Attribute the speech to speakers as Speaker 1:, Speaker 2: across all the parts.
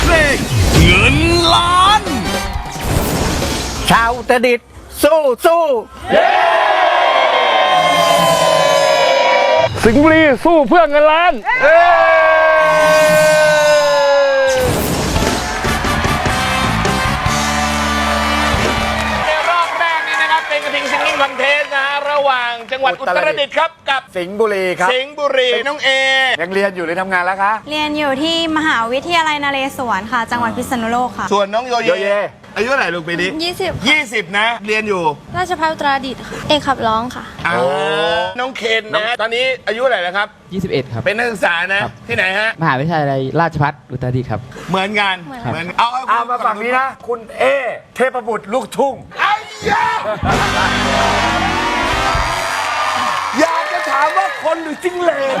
Speaker 1: เพลงเงินล้าน
Speaker 2: ชาวอุตรดิตถ์สู้สู้
Speaker 3: สิงห์บุรีสู้เพื่อเงินล้าน
Speaker 4: ใน จังหวัดอุตรดิตถ์ครับกับ
Speaker 2: สิงห์บุรีครับ
Speaker 4: สิงห์บุรีน้องเอ
Speaker 2: ยังเรียนอยู่หรือทำงานแล้วคะ
Speaker 5: เรียนอยู่ที่มหาวิทยาลัยนเรศวรค่ะ จังหวัดพิษณุโลกค่ะ
Speaker 4: ส่วนน้องโย
Speaker 2: โยเย
Speaker 4: เย อายุเท่าไหร่ลูกปีนี้
Speaker 5: 20
Speaker 4: 20นะ เรียนอยู่
Speaker 5: ราชภัฏอุตรดิตถ์ค่ะ เอกขับร้องค่ะ
Speaker 4: อ่าน้องเคนนะ ตอนนี้อายุเท่าไหร่แล้วครับ
Speaker 6: 21 ครับ
Speaker 4: เป็นนักศึกษานะที่ไหนฮะ
Speaker 6: มหาวิทยาลัยราชภัฏอุตรดิตถ์ครับ
Speaker 4: เหมือนกัน
Speaker 5: เหมือน
Speaker 4: เอาเอา
Speaker 2: เอามาฝั่งนี้นะ คุณเอเทพบุตรลูกทุ่ง
Speaker 4: ไอ้ยา คนหรือจิ้งเหลน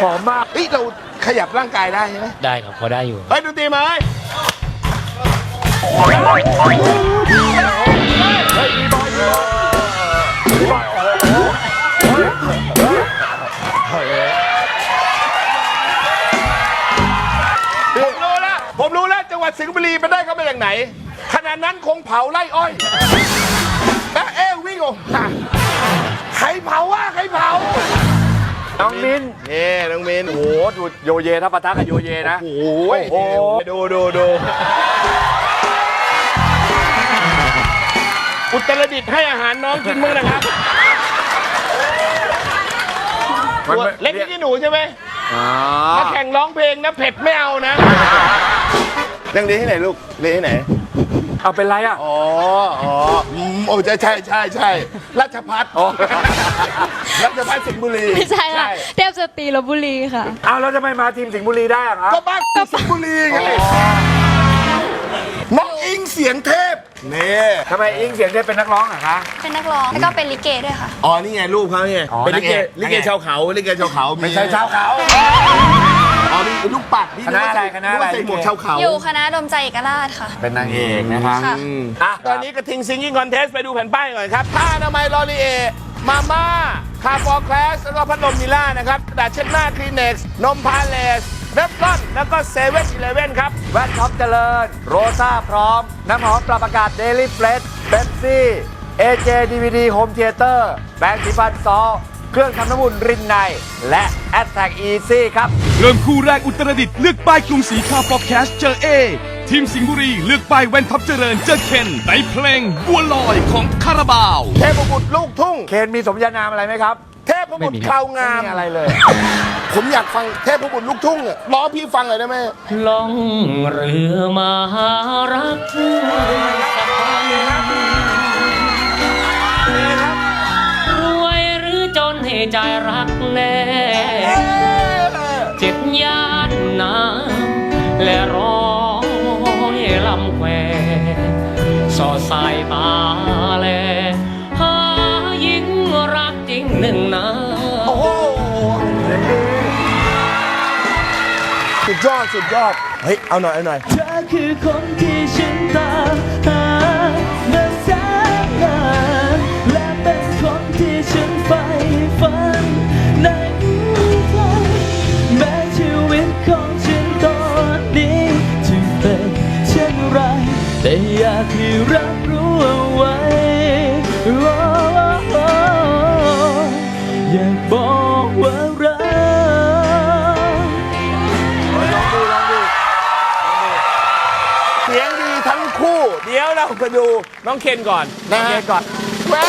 Speaker 2: หอมมาก
Speaker 4: เฮ้ยเราขยับร่างกายได้ใช่ไหม
Speaker 6: ได้ครับพอได้อยู่
Speaker 4: เฮ้ยดนตรีมาเฮ้ยผมรู้แล้ว ผมรู้แล้ว จังหวัดสิงห์บุรีไปได้เขามาจากไหน ขณะนั้นคงเผาไล่อ้อย แล้วเอ้วิ่งออกมา ใครเผาวะใครเผา
Speaker 2: น้องมิ้น
Speaker 4: นี่น้องมิน
Speaker 2: โอ้โหดูโยเยถ้าปะทะกับโยเยนะ
Speaker 4: โอ้ย
Speaker 2: โอ้โห
Speaker 4: ดูดูดูอุตรดิตถ์ให้อาหารน้องกินมื้อนะครับ
Speaker 2: มัน
Speaker 4: ตัว
Speaker 2: ไม่
Speaker 4: เล็กที่หนูใช่ไหม
Speaker 2: อ๋อ
Speaker 4: ถ้าแข่งร้องเพลงนะเผ็ดไม่เอานะเรื่องนี้ที่ไหนลูกเรียนที่ไหน
Speaker 2: เอาเป็นไรอะ
Speaker 4: อ๋อ อ๋ออืมโอ้ใช่ใช่ใช่ใช่ราชพัฒ
Speaker 2: อ๋อ
Speaker 4: ราชพัฒสิงห์บุรี
Speaker 5: ไม่ใช่ค่ะเทพสตรีลบบุรีค่ะ
Speaker 2: เอาแล้วจะไม่มาทีมสิงห์บุรีได้อะครับ
Speaker 4: ก็บ้านสิงห์บุรีไงน้องอิงเสียงเทพนี่
Speaker 2: ทำไมอิงเสียงเทพเป็นนักร้องอะคะ
Speaker 5: เป็นนักร้อง แล้วก็เป็นลิเกด้วยค่ะ
Speaker 4: อ๋อนี่ไงรูปเขาเนี่ย
Speaker 2: อ๋อ
Speaker 4: เป็นลิเก
Speaker 2: นางเอก
Speaker 4: ลิเกชาวเขาลิเกชาวเขา
Speaker 2: ไม่ใช่ชาวเขา
Speaker 4: อ๋อนี่ลูกปัด
Speaker 2: คณะอะไรคณะอะไร
Speaker 4: ใส่หมวกชาวเขา
Speaker 5: อยู่คณะดมใจเอกราชค่ะ
Speaker 2: เป็นนางเอกนะครับ
Speaker 5: ค่ะ
Speaker 4: อืม
Speaker 2: อะ
Speaker 4: ตอนนี้กระทิงซิงกิ้งคอนเทสไปดูแผ่นป้ายก่อนครับผ้าอนามัยลอรีเอ มาม่า คาร์ฟอร์คลาสแล้วก็พัดลมมิล่านะครับกระดาษเช็ดหน้าคลีเน็กซ์นมพาเลสเรฟลอนแล้วก็เซเว่นอีเลเว่นครับ
Speaker 2: แว่นท็อปเจริญ โรซ่าพร้อม น้ำหอมปรับอากาศเดลี่เฟรชเบปซี่เอเจดีวีดีโฮมเทเตอร์แปรงสีฟันซอล เครื่องทำน้ำอุ่นรินใน และแอ t แทกอีซี่ครับ
Speaker 1: เริ่มคู่แรกอุตรดิตถ์เลือกป้ายกรุงศรีคาร์ฟอร์แคสเจอเอ ทีมสิงห์บุรีเลือกป้ายแว่นท็อปเจริญเจอเคนในเพลงบัวลอยของคาราบาว
Speaker 4: เทพบุตรลูกทุ่ง
Speaker 2: เคนมีสมญานามอะไรไหมครับ
Speaker 4: เทพบุตรคราวงาม
Speaker 2: ไม่มีอะไรเลย
Speaker 4: ผมอยากฟังเทพบุตรลูกทุ่งอะร้องพี่ฟังหน่อยได้ไหม
Speaker 6: ล่องเรือมาหารัก และร้อยลำแควสอดสายตาแลหาหญิงรักจริงหนึ่งนา
Speaker 4: โอ้โหสุดยอดสุดยอด เฮ้ย เอาหน่อย เอาหน่อย
Speaker 7: เธอคือคนที่ฉันตามหาากให้รับรู้เอาไว้โอ้โอ้อยากบอกว่ารัก
Speaker 4: เสียงดีทั้งคู่ เดี๋ยวเราไปดูน้องเคนก่อนนะ
Speaker 2: เคนก่อน
Speaker 4: แว๊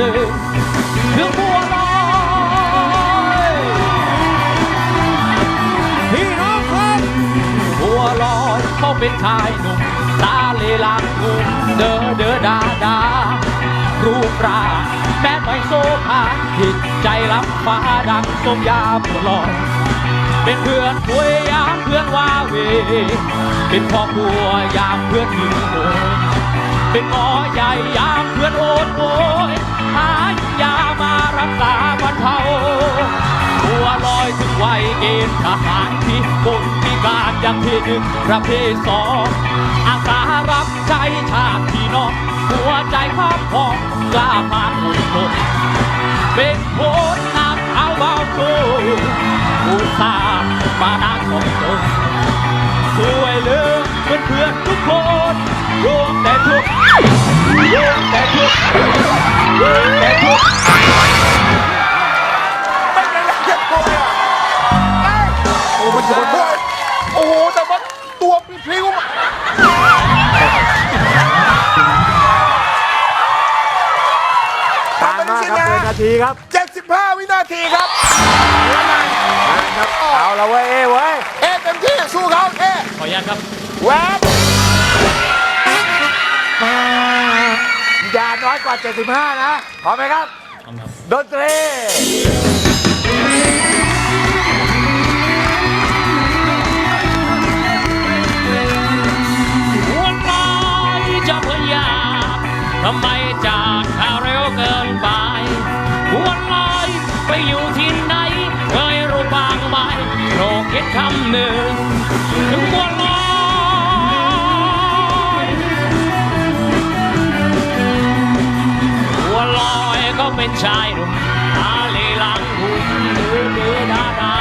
Speaker 4: ที่
Speaker 6: ทำดึงถึงหัวลอยพี่น้องครับหัวลอยเขาเป็นชายหนุ่มตาเลลางกุมเดอเดอดาดารูปร่างแม้ไม่โซภาผิดใจรับฟ้าดังสมยาบัวลอยเป็นเพื่อนคุยยามเพื่อนว่าเว เป็นพ่อครัวยามเพื่อนหิวโหยเป็นหมอใหญ่ยามเพื่อนโอนโอย เกณฑ์ทหารที่บุญพิการอย่างที่หนึ่งประเภทสองอาสารับใช้ชาติพี่น้องหัวใจครอบครองกล้าพาคุณคนเป็นคนนักเอาเบาสู้อุตส่าห์มานานของตนช่วยเหลือเพื่อนเพื่อนทุกคนรวมแต่ทุกรวมแต่ทุ
Speaker 4: ก ตาม
Speaker 2: มาครับเป็นนาทีครับ
Speaker 4: 75 วินาทีครับ
Speaker 2: ครับเอาละเว้ยเอ้เว้ย
Speaker 4: เอ๊ะเต็มที่สู้เขาเอ๊ะ
Speaker 6: ขออนุญาตครับ
Speaker 4: แวบ
Speaker 2: อย่าน้อยกว่า 75 นะพร้อมไหมครับดนตรี
Speaker 6: ชายหนุ่มตาเหลหลังหุ่นดื้อดื้อดาดา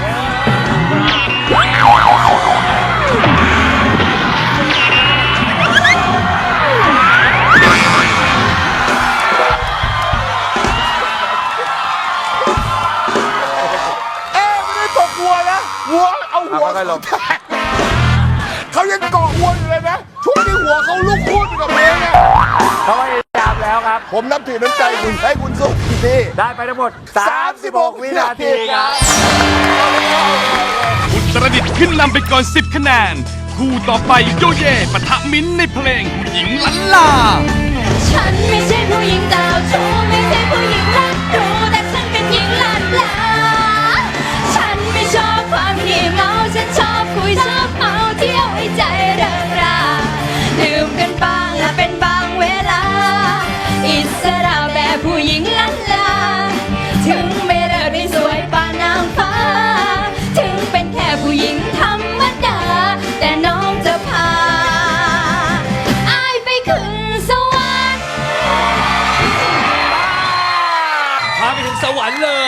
Speaker 6: เออ
Speaker 4: เอ๊ะไม่ได้ตกวัวนะวัวเอาหัว
Speaker 2: เอาค่อยๆลง
Speaker 4: เขายังเกาะวัวอยู่เลยนะช่วงที่หัวเขาลุกคูดไปกับเพลงเนี่ย
Speaker 2: เขาพยายามแล้วครับ
Speaker 4: ผมนับถือน้ำใจคุณให้คุณสู้พี่
Speaker 2: ได้ไปทั้งหมด 36 วินาทีครับ
Speaker 1: อุตรดิตถ์ขึ้นนำไปก่อน 10 คะแนน คู่ต่อไปโยเย่ปะทะมิ้นท์ในเพลงผู้หญิงลันลา
Speaker 5: ฉันไม่ใช่ผู้หญิงเจ้าชู้ไม่ใช่ผู้หญิง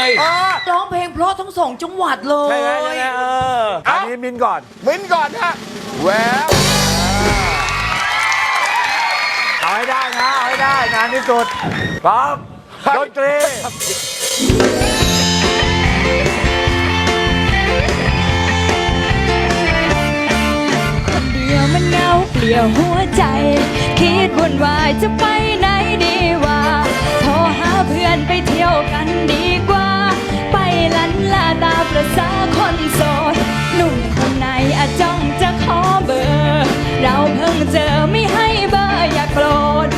Speaker 5: เลยร้องเพ
Speaker 6: ล
Speaker 7: งเพราะทั้งสองจังหวัดเล
Speaker 2: ใช่ไหม
Speaker 7: ย
Speaker 2: ใช่ไหมเอออันนี้มินก่อน
Speaker 4: มิ้นก่อนฮะแวบ
Speaker 2: เอาให้ได้นะ เอาให้ได้นานที่สุดพร้อมดนตรี
Speaker 5: คนเดียวมันเหงาเปลี่ยวหัวใจ คิดวุ่นวายจะไปไหนดีวะโทรหาเพื่อนไปเที่ยวกันดีกว่าไป ลันลาตาประสาคนโสดหนุ่มคนไหนอาจจ้องจะขอเบอร์ เราเพิ่งเจอไม่ให้เบอร์อย่าโกรธ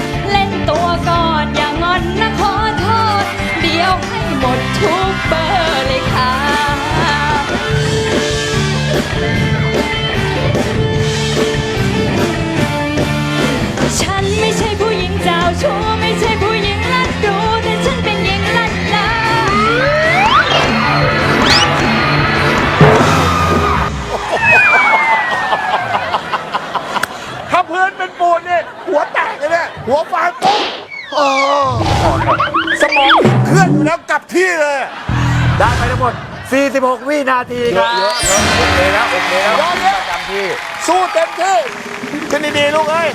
Speaker 5: หั
Speaker 4: วฟาดปุ๊บเออสมองเคลื่อนอยู่แล้วกลับที่เลย
Speaker 2: ได้ไปทั้งหมด 46 วินาทีครับ
Speaker 4: เยอะเยอะโอเคแล้วโอเคแล้วประจำที่ สู้เต็มที่ขึ้นดีๆลูกเอ้ย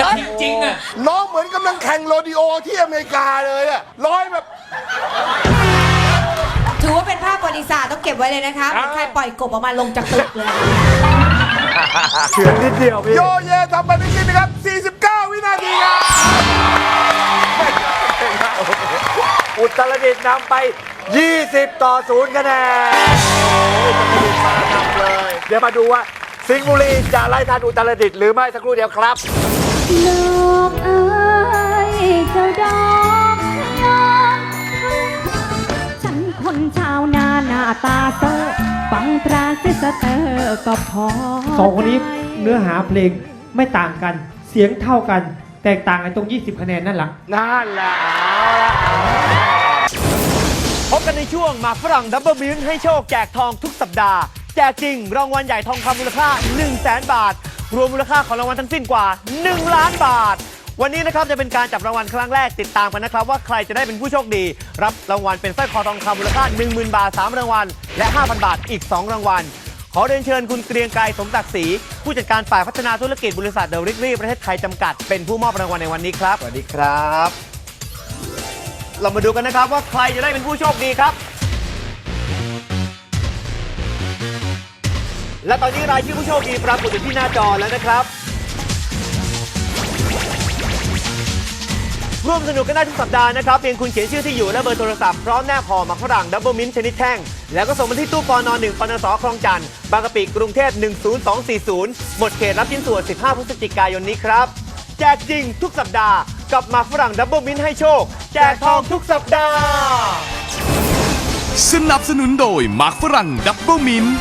Speaker 5: จริง
Speaker 6: ๆอะ
Speaker 4: น้องเหมือนกำลังแข่งโรดิโอที่อเมริกาเลยอะร้อยแบบ
Speaker 8: ถือว่าเป็นภาพประวัติศาสตร์ต้องเก็บไว้เลยนะคะเหมือนใครปล่อยกบออกมาลงจากตึกเลย
Speaker 2: เฉือนนิดเดียวพี่
Speaker 4: โยเยทำไปได้จริงนะครับ 49 วินาทีครับ
Speaker 2: อุตรดิตถ์นำไป 20 ต่อ 0 คะแนนโอ้ยอุตรดิตถ์มานำเลย เดี๋ยวมาดูว่า สิงห์บุรีจะไล่ทันอุตรดิตถ์หรือไม่สักครู่เดียวครับ
Speaker 5: ดอกเอ้ยเจ้าดอกยางฉันคนชาวนาหน้าตาเซอร์ฟังทรานซิสเตอร์ก็พอ
Speaker 9: สองคนนี้เนื้อหาเพลงไม่ต่างกัน เสียงเท่ากัน แตกต่างกันตรง 20 คะแนนนั่นแหละ
Speaker 2: นั่นแหละ
Speaker 10: พบกันในช่วงหมากฝรั่งดับเบิลบิลให้โชคแจกทองทุกสัปดาห์ แจกจริงรางวัลใหญ่ทองคำมูลค่า 1 0 0 0 0แบาท รวมมูลค่าของรางวัลทั้งสิ้นกว่า 1 ล้านบาท วันนี้นะครับจะเป็นการจับรางวัลครั้งแรกติดตามกันนะครับ ว่าใครจะได้เป็นผู้โชคดี รับรางวัลเป็นสร้อยคอทองคำมูลค่า 10,000 บาท 3 รางวัล และ 5,000 บาทอีก 2 รางวัล ขอเรียนเชิญคุณเกรียงไกรสมศักดิ์ศรีผู้จัดการฝ่ายพัฒนาธุรกิจบริษัทเดอะริกลี่ประเทศไทยจำกัด เป็นผู้มอบรางวัลในวันนี้ครับ
Speaker 2: สวัสดีครับ
Speaker 10: เรามาดูกันนะครับว่าใครจะได้เป็นผู้โชคดีครับ และตอนนี้รายชื่อผู้โชคดีปรากฏอยู่ที่หน้าจอแล้วนะครับ ร่วมสนุกกันได้ทุกสัปดาห์นะครับ เพียงคุณเขียนชื่อที่อยู่และเบอร์โทรศัพท์พร้อมแนบห่อหมักฝรั่งดับเบิลมินชนิดแท่ง แล้วก็ส่งมาที่ตู้ปอนน1ปนสคลองจันทร์บางกะปิกรุงเทพ 10240 หมดเขตรับชิ้นส่วน 15 พฤศจิกายนนี้ครับ แจกจริงทุกสัปดาห์กับหมากฝรั่งดับเบิลมินให้โชค แจกทองทุกสัปดาห์
Speaker 1: สนับสนุนโดยหมากฝรั่งดับเบิลมินท์